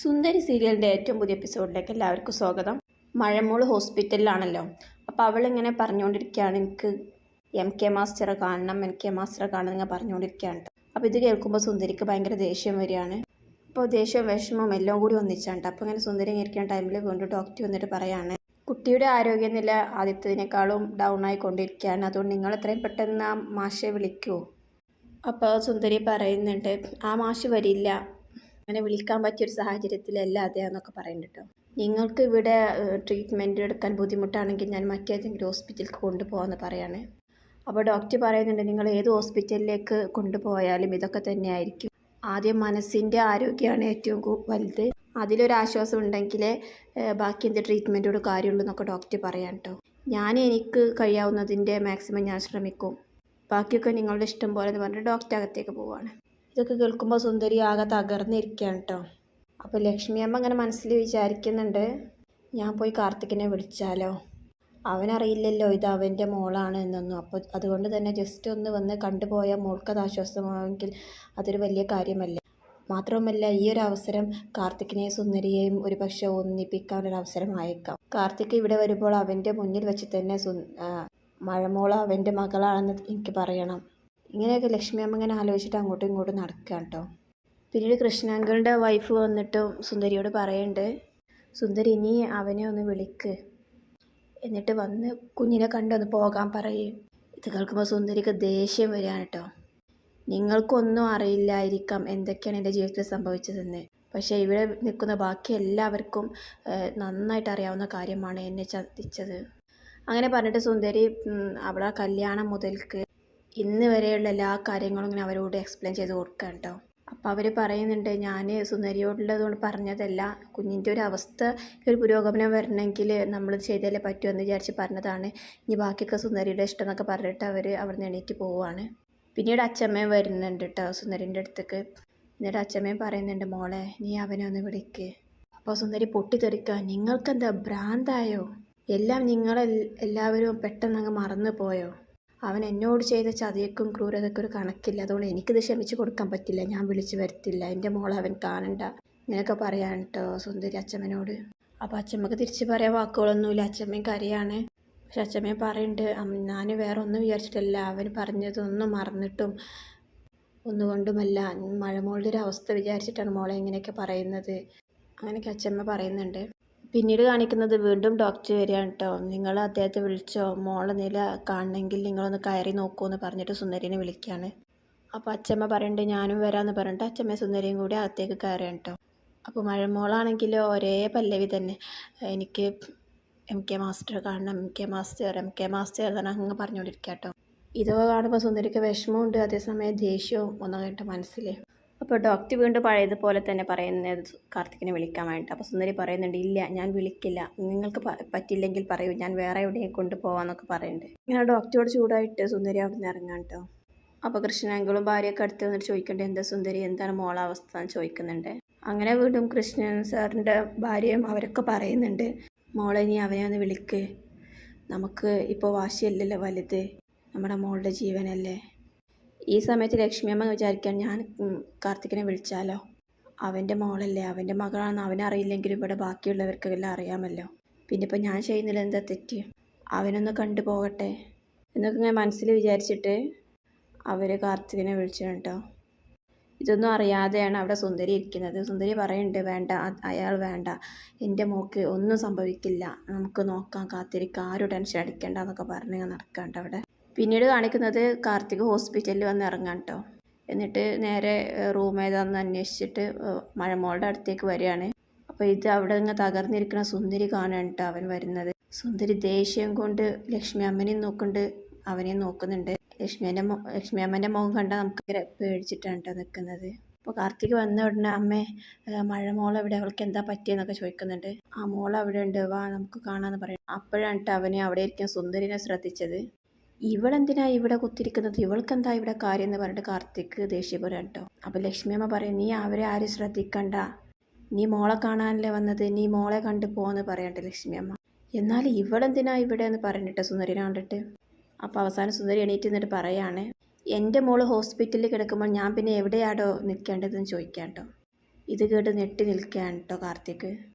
സുന്ദരി സീരിയലിന്റെ ഏറ്റവും പുതിയ എപ്പിസോഡിലേക്ക് എല്ലാവർക്കും സ്വാഗതം. മഴമോൾ ഹോസ്പിറ്റലിലാണല്ലോ. അപ്പോൾ അവളിങ്ങനെ പറഞ്ഞുകൊണ്ടിരിക്കുകയാണ് എനിക്ക് എം കെ മാസ്റ്ററെ കാണണം എം കെ മാസ്റ്ററെ കാണണം എന്ന് പറഞ്ഞുകൊണ്ടിരിക്കുകയാണ് അപ്പോൾ ഇത് കേൾക്കുമ്പോൾ സുന്ദരിക്ക് ഭയങ്കര ദേഷ്യം വരികയാണ്. അപ്പോൾ ദേഷ്യവും വിഷമവും എല്ലാം കൂടി ഒന്നിച്ചാണ് അപ്പോൾ ഇങ്ങനെ സുന്ദരി ഇരിക്കുന്ന ടൈമിൽ വീണ്ടും ഡോക്ടർ വന്നിട്ട് പറയാണ് കുട്ടിയുടെ ആരോഗ്യനില ആദ്യത്തേതിനേക്കാളും ഡൗൺ ആയിക്കൊണ്ടിരിക്കുകയാണ്. അതുകൊണ്ട് നിങ്ങൾ എത്രയും പെട്ടെന്ന് ആ മാഷെ വിളിക്കൂ. അപ്പോൾ സുന്ദരി പറയുന്നുണ്ട് ആ മാഷ് വരില്ല. അങ്ങനെ വിളിക്കാൻ പറ്റിയൊരു സാഹചര്യത്തിലല്ല അദ്ദേഹമെന്നൊക്കെ പറയുന്നുണ്ട് കേട്ടോ നിങ്ങൾക്ക് ഇവിടെ ട്രീറ്റ്മെന്റ് എടുക്കാൻ ബുദ്ധിമുട്ടാണെങ്കിൽ ഞാൻ മറ്റേതെങ്കിലും ഹോസ്പിറ്റലിൽ കൊണ്ടുപോകാമെന്ന് പറയാണ്. അപ്പോൾ ഡോക്ടർ പറയുന്നുണ്ട് നിങ്ങൾ ഏത് ഹോസ്പിറ്റലിലേക്ക് കൊണ്ടുപോയാലും ഇതൊക്കെ തന്നെയായിരിക്കും. ആദ്യം മനസ്സിന്റെ ആരോഗ്യമാണ് ഏറ്റവും വലുത്. അതിലൊരാശ്വാസം ഉണ്ടെങ്കിലേ ബാക്കി എന്ത് ട്രീറ്റ്മെന്റോട് കാര്യമുള്ളൂ എന്നൊക്കെ ഡോക്ടർ പറയാം കേട്ടോ ഞാൻ എനിക്ക് കഴിയാവുന്നതിന്റെ മാക്സിമം ഞാൻ ശ്രമിക്കും. ബാക്കിയൊക്കെ നിങ്ങളുടെ ഇഷ്ടം പോലെ എന്ന് പറഞ്ഞിട്ട് ഡോക്ടർ അകത്തേക്ക് പോവാണ്. ഇതൊക്കെ കേൾക്കുമ്പോൾ സുന്ദരി ആകെ തകർന്നിരിക്കുകയാണ് കേട്ടോ അപ്പോൾ ലക്ഷ്മി അമ്മ അങ്ങനെ മനസ്സിൽ വിചാരിക്കുന്നുണ്ട് ഞാൻ പോയി കാർത്തികിനെ വിളിച്ചാലോ? അവനറിയില്ലല്ലോ ഇത് അവന്റെ മോളാണ് എന്നൊന്നും. അപ്പോൾ അതുകൊണ്ട് തന്നെ ജസ്റ്റ് ഒന്ന് വന്ന് കണ്ടുപോയാൽ മോൾക്കത് ആശ്വാസമാണെങ്കിൽ അതൊരു വലിയ കാര്യമല്ല? മാത്രവുമല്ല ഈ ഒരു അവസരം കാർത്തികിനെയും സുന്ദരിയെയും ഒരു ഒന്നിപ്പിക്കാൻ ഒന്നിപ്പിക്കാനൊരു അവസരമായേക്കാം കാർത്തിക് ഇവിടെ വരുമ്പോൾ അവന്റെ മുന്നിൽ വെച്ച് തന്നെ സു മഴമോള അവന്റെ മകളാണെന്ന് എനിക്ക് പറയണം. ഇങ്ങനെയൊക്കെ ലക്ഷ്മി അമ്മ ഇങ്ങനെ ആലോചിച്ചിട്ട് അങ്ങോട്ടും ഇങ്ങോട്ടും നടക്കുക കേട്ടോ. പിന്നീട് കൃഷ്ണാങ്കളുടെ വൈഫ് വന്നിട്ടും സുന്ദരിയോട് പറയുന്നുണ്ട് സുന്ദരി ഇനി അവനെ ഒന്ന് വിളിക്ക്. എന്നിട്ട് വന്ന് കുഞ്ഞിനെ കണ്ടൊന്ന് പോകാൻ പറയും. ഇത് കേൾക്കുമ്പോൾ സുന്ദരിക്ക് ദേഷ്യം വരികയാണ് കേട്ടോ. നിങ്ങൾക്കൊന്നും അറിയില്ലായിരിക്കാം എന്തൊക്കെയാണ് എന്റെ ജീവിതത്തിൽ സംഭവിച്ചതെന്ന്. പക്ഷേ ഇവിടെ നിൽക്കുന്ന ബാക്കി എല്ലാവർക്കും നന്നായിട്ട് അറിയാവുന്ന കാര്യമാണ് എന്നെ ചതിച്ചത്. അങ്ങനെ പറഞ്ഞിട്ട് സുന്ദരി അവിടെ കല്യാണം മുതൽക്ക് ഇന്ന് വരെയുള്ള എല്ലാ കാര്യങ്ങളും ഇങ്ങനെ അവരോട് എക്സ്പ്ലെയിൻ ചെയ്ത് കൊടുക്കുക കേട്ടോ അപ്പോൾ അവർ പറയുന്നുണ്ട് ഞാൻ സുന്ദരിയോടുള്ളതുകൊണ്ട് പറഞ്ഞതല്ല. കുഞ്ഞിന്റെ ഒരു അവസ്ഥ ഒരു പുരോഗമനം വരണമെങ്കിൽ നമ്മൾ ചെയ്തല്ലേ പറ്റൂ എന്ന് വിചാരിച്ച് പറഞ്ഞതാണ്. ഇനി ബാക്കിയൊക്കെ സുന്ദരിയുടെ ഇഷ്ടം എന്നൊക്കെ പറഞ്ഞിട്ട് അവർ അവിടെ നിന്ന് എണീറ്റ് പോവുകയാണ് പിന്നീട് അച്ഛമ്മയും വരുന്നുണ്ട് കേട്ടോ സുന്ദരിന്റെ അടുത്തേക്ക്. എന്നിട്ട് അച്ഛമ്മയും പറയുന്നുണ്ട് മോളെ നീ അവനെ ഒന്ന് വിളിക്ക്. അപ്പോൾ സുന്ദരി പൊട്ടിത്തെറിക്കുക നിങ്ങൾക്കെന്താ ഭ്രാന്തായോ? എല്ലാം നിങ്ങളെ എല്ലാവരും പെട്ടെന്ന് അങ്ങ് മറന്നു പോയോ അവൻ എന്നോട് ചെയ്ത ചതിയക്കും ക്രൂരതയ്ക്കും ഒരു കണക്കില്ല. അതുകൊണ്ട് എനിക്കിത് ക്ഷമിച്ച് കൊടുക്കാൻ പറ്റില്ല. ഞാൻ വിളിച്ചു വരുത്തില്ല. എന്റെ മോളെ അവൻ കാണണ്ട. ഇങ്ങനെയൊക്കെ പറയാൻ കേട്ടോ സുന്ദരി അച്ഛമ്മനോട്. അപ്പോൾ അച്ഛമ്മക്ക് തിരിച്ച് പറയാൻ വാക്കുകളൊന്നുമില്ല. അച്ഛമ്മയും കരയാണ്. പക്ഷെ അച്ഛമ്മയെ പറയുന്നുണ്ട് ഞാൻ വേറെ ഒന്നും വിചാരിച്ചിട്ടല്ല. അവൻ പറഞ്ഞതൊന്നും മറന്നിട്ടും ഒന്നുകൊണ്ടുമല്ല. മഴമോളുടെ ഒരു അവസ്ഥ വിചാരിച്ചിട്ടാണ് മോളെ ഇങ്ങനെയൊക്കെ പറയുന്നത്. അങ്ങനെയൊക്കെ അച്ഛമ്മ പറയുന്നുണ്ട്. പിന്നീട് കാണിക്കുന്നത് വീണ്ടും ഡോക്ടർ വരികയാണ് കേട്ടോ നിങ്ങൾ അദ്ദേഹത്തെ വിളിച്ചോ? മോളെ നില കാണണമെങ്കിൽ നിങ്ങളൊന്ന് കയറി നോക്കൂ എന്ന് പറഞ്ഞിട്ട് സുന്ദരിനെ വിളിക്കുകയാണ് അപ്പോൾ അച്ഛമ്മ പറയണ്ട് ഞാനും വരാമെന്ന് പറഞ്ഞിട്ട് അച്ഛമ്മ സുന്ദരിയും കൂടി അകത്തേക്ക് കയറുകയാണ് കേട്ടോ അപ്പോൾ മഴമോളാണെങ്കിലോ ഒരേ പല്ലവി തന്നെ. എനിക്ക് എം കെ മാസ്റ്റർ കാണണം M K master M K master തന്നെ അങ്ങ് പറഞ്ഞുകൊണ്ടിരിക്കുക കേട്ടോ ഇതൊക്കെ കാണുമ്പോൾ സുന്ദരിക്ക് വിഷമമുണ്ട് അതേസമയം ദേഷ്യവും ഒന്നും കേട്ടോ മനസ്സിൽ അപ്പോൾ ഡോക്ടർ വീണ്ടും പഴയതുപോലെ തന്നെ പറയുന്നത് കാർത്തിക്കിനെ വിളിക്കാൻ വേണ്ടിയിട്ട് അപ്പോൾ സുന്ദരി പറയുന്നുണ്ട് ഇല്ല ഞാൻ വിളിക്കില്ല. നിങ്ങൾക്ക് പറ്റില്ലെങ്കിൽ പറയൂ. ഞാൻ വേറെ എവിടെയും കൊണ്ടുപോകാമെന്നൊക്കെ പറയുന്നുണ്ട്. ഇങ്ങനെ ഡോക്ടറോട് ചൂടായിട്ട് സുന്ദരി അവിടെ നിന്ന് ഇറങ്ങാൻ കേട്ടോ. അപ്പോൾ കൃഷ്ണനെങ്കിലും ഭാര്യയൊക്കെ അടുത്ത് വന്നിട്ട് ചോദിക്കേണ്ടത് എന്താ സുന്ദരി? എന്താണ് മോളെ അവസ്ഥ എന്ന് ചോദിക്കുന്നുണ്ട്. അങ്ങനെ വീണ്ടും കൃഷ്ണൻ സാറിന്റെ ഭാര്യയും അവരൊക്കെ പറയുന്നുണ്ട് മോളെ നീ അവനെ ഒന്ന് വിളിക്ക്. നമുക്ക് ഇപ്പോൾ വാശിയല്ലല്ലോ വലുത്. നമ്മുടെ മോളുടെ ജീവനല്ലേ. ഈ സമയത്ത് ലക്ഷ്മിയമ്മ വിചാരിക്കാൻ ഞാൻ കാർത്തികനെ വിളിച്ചാലോ? അവന്റെ മോളല്ലേ അവന്റെ മകളാണെന്ന് അവനറിയില്ലെങ്കിലും ഇവിടെ ബാക്കിയുള്ളവർക്കെല്ലാം അറിയാമല്ലോ. പിന്നെ ഇപ്പം ഞാൻ ചെയ്യുന്നില്ല എന്താ തെറ്റ്? അവനൊന്ന് കണ്ടു പോകട്ടെ. എന്നൊക്കെ ഞാൻ മനസ്സിൽ വിചാരിച്ചിട്ട് അവർ കാർത്തികനെ വിളിച്ചു കേട്ടോ. ഇതൊന്നും അറിയാതെയാണ് അവിടെ സുന്ദരി ഇരിക്കുന്നത്. സുന്ദരി പറയുന്നുണ്ട് വേണ്ട അയാൾ വേണ്ട. എന്റെ മോക്ക് ഒന്നും സംഭവിക്കില്ല. നമുക്ക് നോക്കാം കാത്തിരിക്കാം. ആരും ടെൻഷൻ അടിക്കണ്ട എന്നൊക്കെ പറഞ്ഞ് നടക്കാണ്ട് അവിടെ. പിന്നീട് കാണിക്കുന്നത് കാർത്തിക് ഹോസ്പിറ്റലിൽ വന്ന് ഇറങ്ങാൻ കേട്ടോ എന്നിട്ട് നേരെ റൂം ഏതാണെന്ന് അന്വേഷിച്ചിട്ട് മഴമോളുടെ അടുത്തേക്ക് വരികയാണ്. അപ്പോൾ ഇത് അവിടെ നിന്ന് തകർന്നിരിക്കുന്ന സുന്ദരി കാണാൻ കേട്ടോ അവൻ വരുന്നത്. സുന്ദരി ദേഷ്യം കൊണ്ട് ലക്ഷ്മി അമ്മനെയും നോക്കുന്നുണ്ട് അവനെയും നോക്കുന്നുണ്ട്. ലക്ഷ്മിയന്റെ ലക്ഷ്മി അമ്മന്റെ മുഖം കണ്ടാൽ നമുക്ക് പേടിച്ചിട്ടാണ് കേട്ടോ നിൽക്കുന്നത് അപ്പോൾ കാർത്തിക് വന്ന ഉടനെ അമ്മേ മഴ എവിടെ? അവൾക്ക് എന്താ പറ്റിയെന്നൊക്കെ ചോദിക്കുന്നുണ്ട്. ആ മോൾ അവിടെ ഉണ്ട് വാ നമുക്ക് കാണാമെന്ന് പറയും. അപ്പോഴാണ് അവനെ അവിടെ ഇരിക്കുന്ന സുന്ദരിനെ ശ്രദ്ധിച്ചത്. ഇവളെന്തിനാ ഇവിടെ കുത്തിരിക്കുന്നത്? ഇവൾക്കെന്താ ഇവിടെ കാര്യം എന്ന് പറഞ്ഞിട്ട് കാർത്തിക് ദേഷ്യപ്പെടുക കേട്ടോ. അപ്പോൾ ലക്ഷ്മിയമ്മ പറയും നീ അവരെ ആരും ശ്രദ്ധിക്കണ്ട. നീ മോളെ കാണാനല്ലേ വന്നത്? നീ മോളെ കണ്ടു പോന്ന് പറയട്ടെ ലക്ഷ്മിയമ്മ എന്നാൽ ഇവളെന്തിനാ ഇവിടെ എന്ന് പറഞ്ഞിട്ട് സുന്ദരി കണ്ടിട്ട്? അപ്പോൾ അവസാനം സുന്ദരി എണീറ്റ് നിന്നിട്ട് പറയാണ് എന്റെ മോൾ ഹോസ്പിറ്റലിൽ കിടക്കുമ്പോൾ ഞാൻ പിന്നെ എവിടെയാടോ നിൽക്കേണ്ടതെന്ന് ചോദിക്കാം കേട്ടോ. ഇത് കേട്ട് നെട്ടി നിൽക്കുകയാണ് കേട്ടോ കാർത്തിക്.